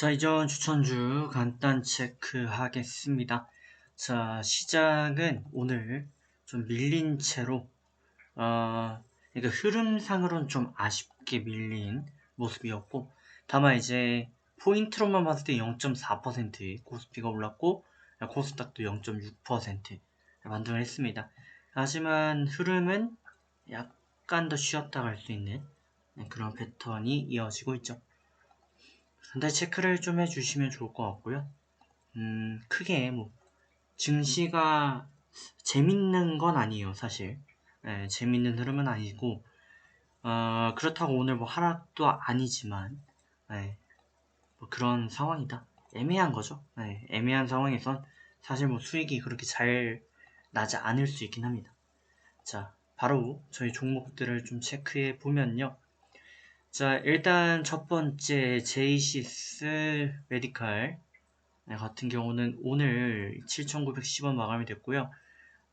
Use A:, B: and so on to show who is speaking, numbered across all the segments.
A: 자, 이전 추천주 간단 체크하겠습니다. 자, 시작은 오늘 좀 밀린 채로, 어, 그러니까 흐름상으로는 좀 아쉽게 밀린 모습이었고, 다만 이제 포인트로만 봤을 때 0.4% 코스피가 올랐고, 코스닥도 0.6% 만등을 했습니다. 하지만 흐름은 약간 더 쉬었다 갈 수 있는 그런 패턴이 이어지고 있죠. 근데 체크를 좀 해주시면 좋을 것 같고요. 음, 크게 뭐 증시가 재밌는 건 아니에요, 사실. 네, 재밌는 흐름은 아니고 어, 그렇다고 오늘 뭐 하락도 아니지만 네, 뭐 그런 상황이다. 애매한 거죠. 네, 애매한 상황에선 사실 뭐 수익이 그렇게 잘 나지 않을 수 있긴 합니다. 자, 바로 저희 종목들을 좀 체크해 보면요. 자, 일단 첫 번째 제이시스 메디칼 같은 경우는 오늘 7,910원 마감이 됐고요.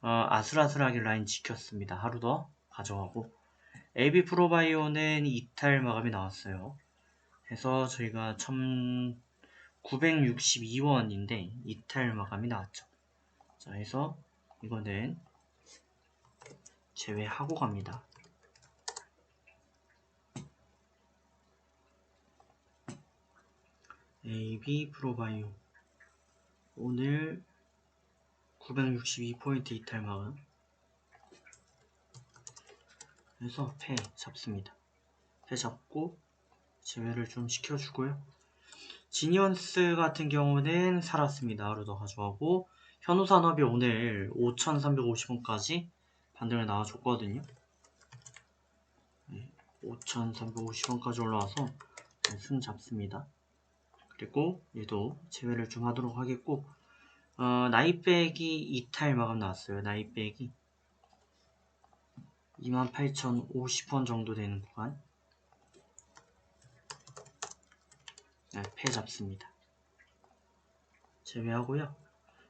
A: 어, 아슬아슬하게 라인 지켰습니다. 하루 더 가져가고 AB 프로바이오는 이탈 마감이 나왔어요. 해서 저희가 1,962원인데 이탈 마감이 나왔죠. 자, 해서 이거는 제외하고 갑니다. AB 프로바이오. 오늘 962포인트 이탈 마감 그래서 패 잡습니다. 패 잡고 제외를 좀 시켜주고요. 지니언스 같은 경우는 살았습니다. 하루 더 가져가고. 현우산업이 오늘 5,350원까지 반등을 나와줬거든요. 5,350원까지 올라와서 승 잡습니다 그리고 얘도 제외를 좀 하도록 하겠고 어, 나이백이 이탈 마감 나왔어요. 나이백이 28,050원 정도 되는 구간 네, 패 잡습니다. 제외하고요.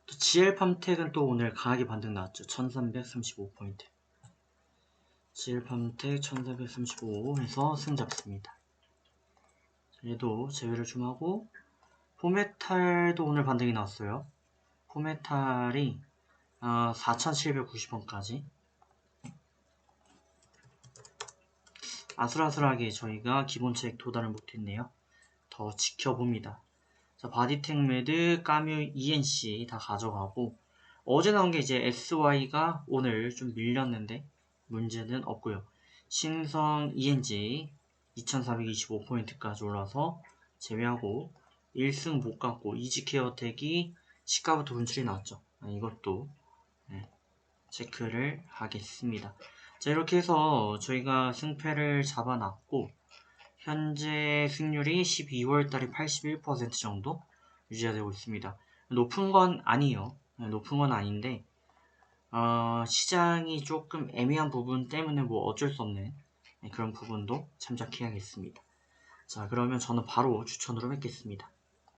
A: 또 GL팜텍은 또 오늘 강하게 반등 나왔죠. 1335포인트 GL팜텍 1335 해서 승 잡습니다. 얘도 제외를 좀 하고 포메탈도 오늘 반등이 나왔어요. 포메탈이 어, 4,790원까지 아슬아슬하게 저희가 기본책 도달을 못했네요. 더 지켜봅니다. 자, 바디텍 매드, 까뮤, ENC 다 가져가고 어제 나온 게 이제 SY가 오늘 좀 밀렸는데 문제는 없고요. 신성 ENG 2425포인트까지 올라서 제외하고 1승 못 갖고 이지케어텍이 시가부터 분출이 나왔죠. 아, 이것도 네, 체크를 하겠습니다. 자 이렇게 해서 저희가 승패를 잡아놨고 현재 승률이 12월달에 81% 정도 유지가 되고 있습니다. 높은 건 아니에요. 네, 높은 건 아닌데 어, 시장이 조금 애매한 부분 때문에 뭐 어쩔 수 없는 네, 그런 부분도 참작해야겠습니다. 자 그러면 저는 바로 추천으로 맺겠습니다.